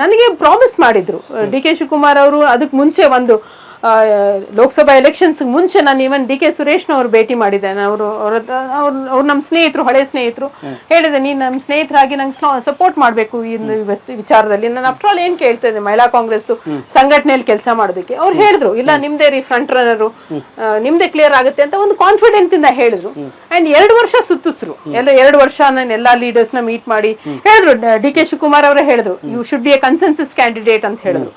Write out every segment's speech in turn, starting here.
ನನಗೆ ಪ್ರಾಮಿಸ್ ಮಾಡಿದ್ರು. D K Shivakumar ಅವರು ಅದಕ್ಕೆ ಮುಂಚೆ ಒಂದು ಲೋಕಸಭಾ ಎಲೆಕ್ಷನ್ಸ್ ಮುಂಚೆ ನಾನು ಈವನ್ ಡಿ ಕೆ ಸುರೇಶ್ನವ್ರು ಭೇಟಿ ಮಾಡಿದ್ದೇನೆ. ಅವರು ಅವ್ರ ಅವ್ರು ನಮ್ಮ ಸ್ನೇಹಿತರು ಹಳೆ ಸ್ನೇಹಿತರು ಹೇಳಿದೆ ನೀನು ನಮ್ಮ ಸ್ನೇಹಿತರಾಗಿ ನಂಗೆ ಸಪೋರ್ಟ್ ಮಾಡಬೇಕು ಈ ವಿಚಾರದಲ್ಲಿ. ನಾನು ಆಫ್ಟರ್ ಆಲ್ ಏನ್ ಕೇಳ್ತಾ ಇದ್ದೆ ಮಹಿಳಾ ಕಾಂಗ್ರೆಸ್ ಸಂಘಟನೆಯಲ್ಲಿ ಕೆಲಸ ಮಾಡೋದಕ್ಕೆ. ಅವ್ರು ಹೇಳಿದ್ರು ಇಲ್ಲ ನಿಮ್ದೇ ರೀ ಫ್ರಂಟ್ ರನ್ನರು ನಿಮ್ದೇ ಕ್ಲಿಯರ್ ಆಗುತ್ತೆ ಅಂತ ಒಂದು ಕಾನ್ಫಿಡೆಂಟ್ ಇಂದ ಹೇಳಿದ್ರು. ಅಂಡ್ ಎರಡು ವರ್ಷ ಸುತ್ತಿಸ್ರು. ಎಲ್ಲ ಎರಡು ವರ್ಷ ನಾನು ಎಲ್ಲಾ ಲೀಡರ್ಸ್ನ ಮೀಟ್ ಮಾಡಿ ಹೇಳಿದ್ರು. ಡಿ ಕೆ ಶಿವಕುಮಾರ್ ಅವರೇ ಹೇಳಿದ್ರು you should be a consensus candidate ಅಂತ ಹೇಳಿದ್ರು.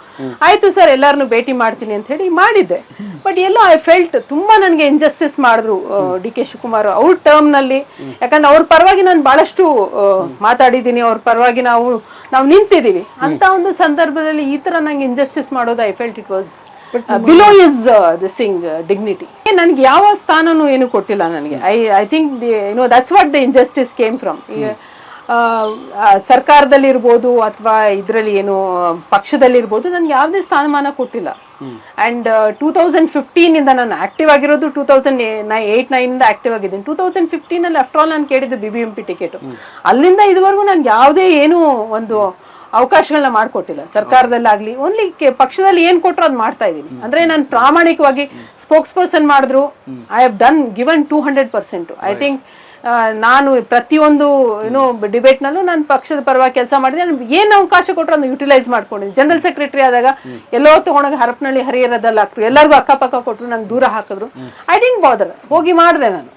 ಆಯ್ತು ಸರ್ ಎಲ್ಲಾರನ್ನು ಭೇಟಿ ಮಾಡ್ತೀನಿ ಅಂತ ಹೇಳಿ ಮಾಡಿದ್ದೆ. ಬಟ್ ಎಲ್ಲೋ ಐ ಫೆಲ್ಟ್ ತುಂಬಾ ನನಗೆ ಇಂಜಸ್ಟಿಸ್ ಮಾಡಿದ್ರು ಡಿ ಕೆ ಶಿವಕುಮಾರ್ ಅವ್ರ ಟರ್ಮ್ನಲ್ಲಿ. ಯಾಕಂದ್ರೆ ಅವ್ರ ಪರವಾಗಿ ನಾನು ಬಹಳಷ್ಟು ಮಾತಾಡಿದ್ದೀನಿ ಅವ್ರ ಪರವಾಗಿ ನಾವು ನಾವು ನಿಂತಿದ್ದೀವಿ. ಅಂತ ಒಂದು ಸಂದರ್ಭದಲ್ಲಿ ಈ ತರ ನಂಗೆ ಇಂಜಸ್ಟಿಸ್ ಮಾಡೋದು I felt it was below is dissing dignity ನನ್ಗೆ ಯಾವ ಸ್ಥಾನನೂ ಏನು ಕೊಟ್ಟಿಲ್ಲ ನನಗೆ. I I think the no that's what the injustice came from ಈಗ ಸರ್ಕಾರದಲ್ಲಿರ್ಬೋದು ಅಥವಾ ಇದರಲ್ಲಿ ಏನು ಪಕ್ಷದಲ್ಲಿ ಇರ್ಬೋದು ನನ್ಗೆ ಯಾವುದೇ ಸ್ಥಾನಮಾನ ಕೊಟ್ಟಿಲ್ಲ. ಅಂಡ್ ಟೂ ತೌಸಂಡ್ ಫಿಫ್ಟೀನ್ ಇಂದ ನಾನು ಆಕ್ಟಿವ್ ಆಗಿರೋದು ಟೂ ತೌಸಂಡ್ ಏಟ್ ನೈನ್ ಇಂದ ಆಕ್ಟಿವ್ ಆಗಿದ್ದೀನಿ. ಟೂ ತೌಸಂಡ್ ಫಿಫ್ಟೀನ್ ಅಲ್ಲಿ ಆಫ್ಟರ್ ಆಲ್ ನಾನು ಕೇಳಿದ್ದು B B M P ticket ಅಲ್ಲಿಂದ ಇದುವರೆಗೂ ನನ್ಗೆ ಯಾವುದೇ ಏನು ಒಂದು ಅವಕಾಶಗಳನ್ನ ಮಾಡ್ಕೊಟ್ಟಿಲ್ಲ. ಸರ್ಕಾರದಲ್ಲಾಗ್ಲಿ ಓನ್ಲಿ ಪಕ್ಷದಲ್ಲಿ ಏನ್ ಕೊಟ್ಟರು ಅದ್ ಮಾಡ್ತಾ ಇದೀನಿ ಅಂದ್ರೆ ನಾನು ಪ್ರಾಮಾಣಿಕವಾಗಿ ಸ್ಪೋಕ್ಸ್ ಪರ್ಸನ್ ಮಾಡಿದ್ರು. I have done given two hundred percent I think ನಾನು ಪ್ರತಿಯೊಂದು ಏನು ಡಿಬೇಟ್ ನಲ್ಲೂ ನಾನು ಪಕ್ಷದ ಪರವಾಗಿ ಕೆಲಸ ಮಾಡಿದೆ. ಏನ್ ಅವಕಾಶ ಕೊಟ್ಟರು ಅದನ್ನು ಯುಟಿಲೈಸ್ ಮಾಡ್ಕೊಂಡಿದ್ದೀನಿ ಜನರಲ್ ಸೆಕ್ರೆಟರಿ ಆದಾಗ ಎಲ್ಲೋ ತಗೊಂಡಾಗ ಹರಪನಹಳ್ಳಿ ಹರಿಹರದಲ್ಲಿ ಹಾಕ್ರು. ಎಲ್ಲರಿಗೂ ಅಕ್ಕಪಕ್ಕ ಕೊಟ್ಟರು ನಾನು ದೂರ ಹಾಕಿದ್ರು. ಐ ಡಿಂಟ್ ಬಾದರ್ ಹೋಗಿ ಮಾಡಿದೆ ನಾನು.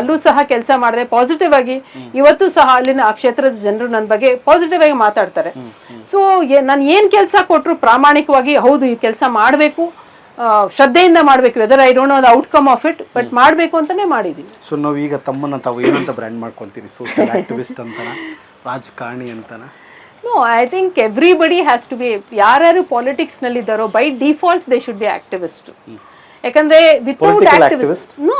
ಅಲ್ಲೂ ಸಹ ಕೆಲಸ ಮಾಡಿದೆ. ಪಾಸಿಟಿವ್ ಆಗಿ ಇವತ್ತು ಸಹ ಅಲ್ಲಿನ ಆ ಕ್ಷೇತ್ರದ ಜನರು ನನ್ನ ಬಗ್ಗೆ ಪಾಸಿಟಿವ್ ಆಗಿ ಮಾತಾಡ್ತಾರೆ. ಸೊ ನಾನು ಏನ್ ಕೆಲಸ ಕೊಟ್ಟರು ಪ್ರಾಮಾಣಿಕವಾಗಿ ಹೌದು ಈ ಕೆಲಸ ಮಾಡಬೇಕು. ಶ್ರದ್ಧೆಯಿಂದ ಮಾಡಬೇಕು. Whether I don't know the outcome of it but ಮಾಡಬೇಕು ಅಂತಾನೆ ಮಾಡಿದೀನಿ ಸೊ ನಾವು ಈಗ ತಮ್ಮನ್ನ ತಾವು ಏನಂತ ಬ್ರ್ಯಾಂಡ್ ಮಾಡ್ಕೊಂತೀರಿ? ಸೋಷಿಯಲ್ ಆಕ್ಟಿವಿಸ್ಟ್ ಅಂತ ರಾಜಕಾರಣಿ ಅಂತನ? No I think everybody has to be ಯಾರ್ಯಾರು ಪಾಲಿಟಿಕ್ಸ್ನಲ್ಲಿ ಇದ್ದಾರೋ by defaults they should be activist ಯಾಕಂದ್ರೆ without activist no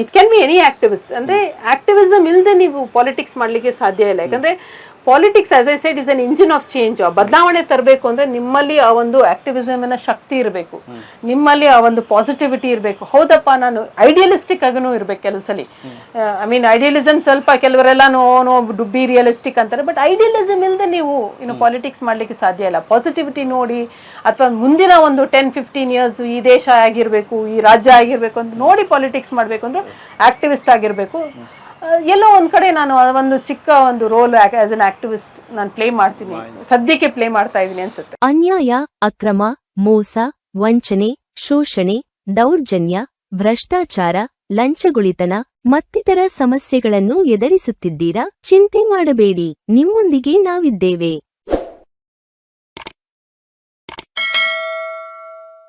it can be any activist ಅಂದ್ರೆ ಆಕ್ಟಿವಿಸಮ್ ಇಲ್ಲದೆ ನೀವು ಪಾಲಿಟಿಕ್ಸ್ ಮಾಡ್ಲಿಕ್ಕೆ ಸಾಧ್ಯ ಇಲ್ಲ. ಯಾಕಂದ್ರೆ politics as I said is an engine of change ಬದಲಾವಣೆ ತರಬೇಕು ಅಂದ್ರೆ ನಿಮ್ಮಲ್ಲಿ ಆ ಒಂದು ಆಕ್ಟಿವಿಸಮ್ ಶಕ್ತಿ ಇರಬೇಕು. ನಿಮ್ಮಲ್ಲಿ ಆ ಒಂದು ಪಾಸಿಟಿವಿಟಿ ಇರಬೇಕು. ಹೌದಪ್ಪ, ನಾನು ಐಡಿಯಲಿಸ್ಟಿಕ್ ಆಗನು ಇರ್ಬೇಕು ಕೆಲವು ಸಲ ಐ ಮೀನ್ ಐಡಿಯಲಿಸಮ್ ಸ್ವಲ್ಪ ಕೆಲವರೆಲ್ಲ ನೋ ಡುಬ್ಬಿ ರಿಯಲಿಸ್ಟಿಕ್ ಅಂತಾರೆ. ಬಟ್ ಐಡಿಯಲಿಸಮ್ ಇಲ್ಲದೆ ನೀವು ಇನ್ನು ಪಾಲಿಟಿಕ್ಸ್ ಮಾಡ್ಲಿಕ್ಕೆ ಸಾಧ್ಯ ಇಲ್ಲ. ಪಾಸಿಟಿವಿಟಿ ನೋಡಿ, ಅಥವಾ ಮುಂದಿನ ಒಂದು ಟೆನ್ ಫಿಫ್ಟೀನ್ ಇಯರ್ಸ್ ಈ ದೇಶ ಆಗಿರ್ಬೇಕು, ಈ ರಾಜ್ಯ ಆಗಿರ್ಬೇಕು ಅಂತ ನೋಡಿ ಪಾಲಿಟಿಕ್ಸ್ ಮಾಡ್ಬೇಕು ಅಂದ್ರೆ ಆಕ್ಟಿವಿಸ್ಟ್ ಆಗಿರ್ಬೇಕು. ಎಲ್ಲೋ ಒಂದ್ ಕಡೆ ನಾನು ಒಂದು ಚಿಕ್ಕ ಒಂದು ರೋಲ್ ಆಸ್ ಅನ್ ಆಕ್ಟಿವಿಸ್ಟ್ ನಾನು ಪ್ಲೇ ಮಾಡ್ತೀನಿ. ಸದ್ಯಕ್ಕೆ ಪ್ಲೇ ಮಾಡ್ತಾ ಇದೀನಿ ಅನ್ಸುತ್ತೆ. ಅನ್ಯಾಯ ಅಕ್ರಮ ಮೋಸ ವಂಚನೆ ಶೋಷಣೆ ದೌರ್ಜನ್ಯ ಭ್ರಷ್ಟಾಚಾರ ಲಂಚಗುಳಿತನ ಮತ್ತಿತರ ಸಮಸ್ಯೆಗಳನ್ನು ಎದುರಿಸುತ್ತಿದ್ದೀರಾ? ಚಿಂತೆ ಮಾಡಬೇಡಿ. ನಿಮ್ಮೊಂದಿಗೆ ನಾವಿದ್ದೇವೆ.